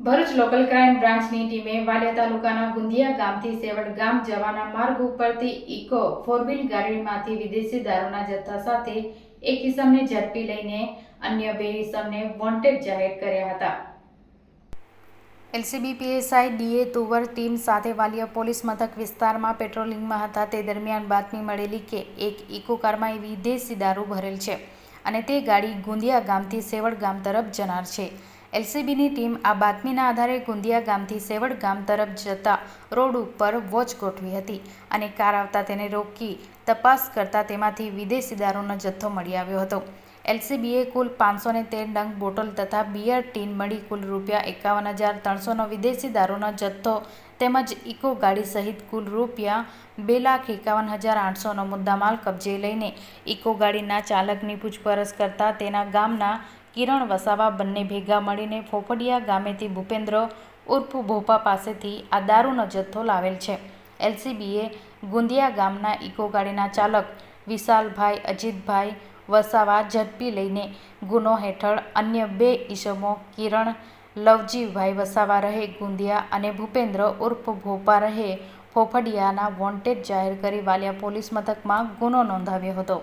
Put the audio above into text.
Bharuch local crime બ્રાન્ચની ટીમે વાલિયા તાલુકાના ગુંદિયા ગામથી સેવડ ગામ જવાના માર્ગ ઉપરથી ઇકો ફોર વ્હીલ ગાડીમાંથી વિદેશી દારૂના જથ્થા સાથે એક ઇસમને ઝડપી લઈને અન્ય બે ઇસમને વોન્ટેડ જાહેર કર્યા હતા. LCB, PSI, DA, Tuvar team સાથે વાલિયા પોલીસ મથક વિસ્તારમાં પેટ્રોલિંગમાં હતા. તે દરમિયાન બાતમી મળેલી કે એક ઇકો કારમાં વિદેશી દારૂ ભરેલ છે અને તે ગાડી ગુંદિયા ગામથી સેવડ ગામ તરફ જનાર છે. એલસીબીની ટીમ આ બાતમીના આધારે ગુંદિયા ગામથી સેવડ ગામ તરફ જતા રોડ ઉપર વોચ ગોઠવી હતી અને કાર આવતા તેને રોકી તપાસ કરતા તેમાંથી વિદેશી દારૂનો જથ્થો મળી આવ્યો હતો. એલસીબીએ કુલ પાંચસો ને તેર ડંગ બોટલ તથા બિયર ટીન મળી કુલ રૂપિયા એકાવન હજાર ત્રણસોનો વિદેશી દારૂનો જથ્થો તેમજ ઇકો ગાડી સહિત કુલ રૂપિયા બે લાખ એકાવન હજાર આઠસોનો મુદ્દામાલ કબજે લઈને ઇકો ગાડીના ચાલકની પૂછપરછ કરતા તેના ગામના કિરણ વસાવા બંને ભેગા મળીને ફોફડિયા ગામેથી ભૂપેન્દ્ર ઉર્ફ ભોપા પાસેથી આ દારૂનો જથ્થો લાવેલ છે. એલસીબીએ ગુંદિયા ગામના ઇકો ગાડીના ચાલક વિશાલભાઈ, અજીતભાઈ વસાવા ઝડપી લઈને ગુનો હેઠળ અન્ય બે ઈસમો કિરણ લવજીભાઈ વસાવા રહે, ગુંદિયા અને ભૂપેન્દ્ર ઉર્ફ ભોપા રહે, ફોફડિયાના વોન્ટેડ જાહેર કરી વાલિયા પોલીસ મથકમાં ગુનો નોંધાવ્યો હતો.